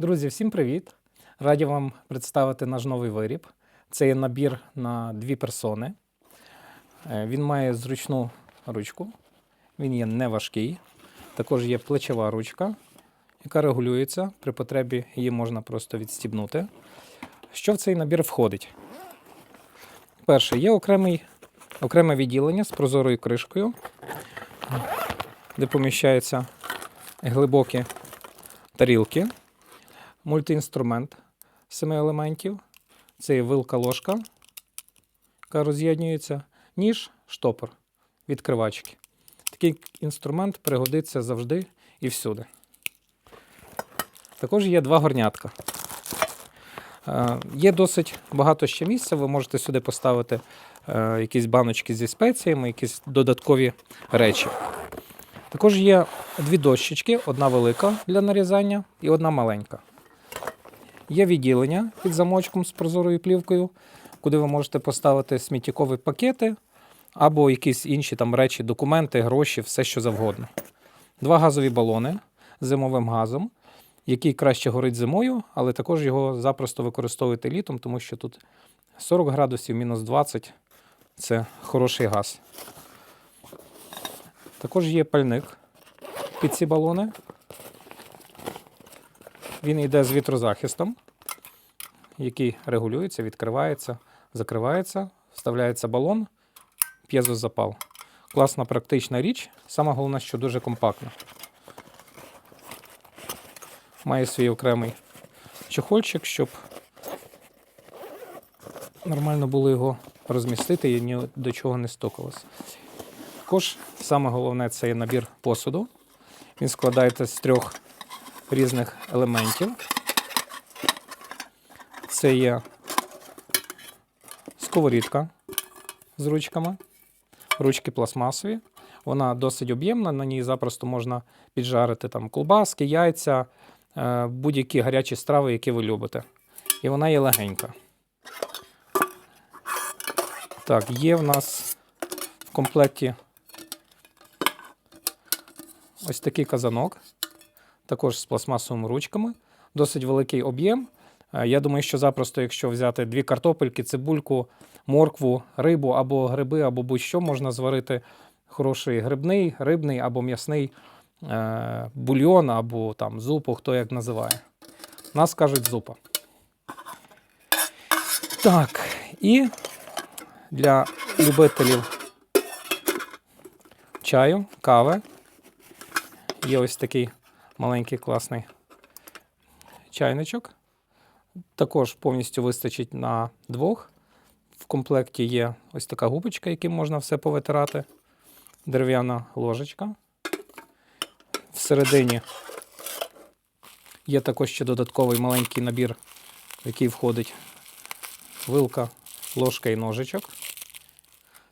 Друзі, всім привіт! Раді вам представити наш новий виріб. Це є набір на дві персони. Е, Він має зручну ручку, він є неважкий. Також є плечова ручка, яка регулюється. При потребі її можна просто відстібнути. Що в цей набір входить? Перше, є окремий, окреме відділення з прозорою кришкою, де поміщаються глибокі тарілки мультиінструмент семи елементів. Це вилка ложка, яка роз'єднується, ніж, штопор, відкривачки. Такий інструмент пригодиться завжди і всюди. Також є два горнятка. Е, Є досить багато ще місця. Ви можете сюди поставити е, якісь баночки зі спеціями, якісь додаткові речі. Також є дві дощечки: одна велика для нарізання і одна маленька. Є відділення під замочком з прозорою плівкою, куди ви можете поставити сміттєкові пакети або якісь інші там речі, документи, гроші, все що завгодно. Два газові балони з зимовим газом, який краще горить зимою, але також його запросто використовуєте літом, тому що тут 40 градусів, мінус 20 це хороший газ. Також є пальник під ці балони. Він йде з вітрозахистом, який регулюється, відкривається, закривається, вставляється балон, п'єзозапал. Класна практична річ. Саме головне, що дуже компактна. Має свій окремий чохольчик, щоб нормально було його розмістити і ні до чого не стукалося. Також саме головне це є набір посуду. Він складається з трьох різних елементів. Це є сковорідка з ручками, ручки пластмасові. Вона досить об'ємна, на ній запросто можна піджарити там колбаски, яйця, е, будь-які гарячі страви, які ви любите. І вона є легенька. Так, є в нас в комплекті ось такий казанок також з пластмасовими ручками. Досить великий об'єм. Е, Я думаю, що запросто, якщо взяти дві картопельки, цибульку, моркву, рибу або гриби, або будь-що, можна зварити хороший грибний, рибний або м'ясний е, бульйон, або там зупу, хто як називає. Нас кажуть зупа. Так, і для любителів чаю, кави є ось такий маленький класний чайничок. Також повністю вистачить на двох. В комплекті є ось така губочка, яким можна все повитирати. Дерев'яна ложечка. Всередині є також ще додатковий маленький набір, в який входить вилка, ложка і ножичок.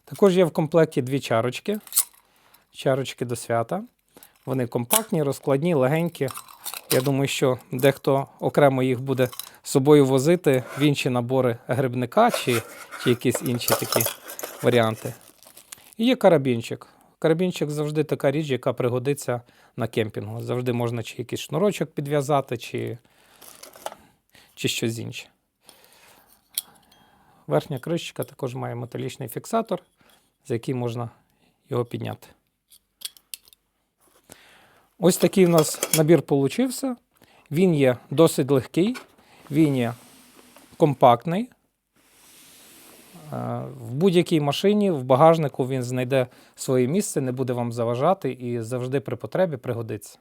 Також є в комплекті дві чарочки. Чарочки до свята. Вони компактні, розкладні, легенькі. Я думаю, що дехто окремо їх буде собою возити в інші набори грибника чи, чи якісь інші такі варіанти. І є карабінчик. Карабінчик завжди така річ, яка пригодиться на кемпінгу. Завжди можна чи якийсь шнурочок підв'язати, чи, чи щось інше. Верхня кришечка також має металічний фіксатор, за який можна його підняти. Ось такий у нас набір получився. Він є досить легкий, він компактний. Е, В будь-якій машині, в багажнику він знайде своє місце, не буде вам заважати і завжди при потребі пригодиться.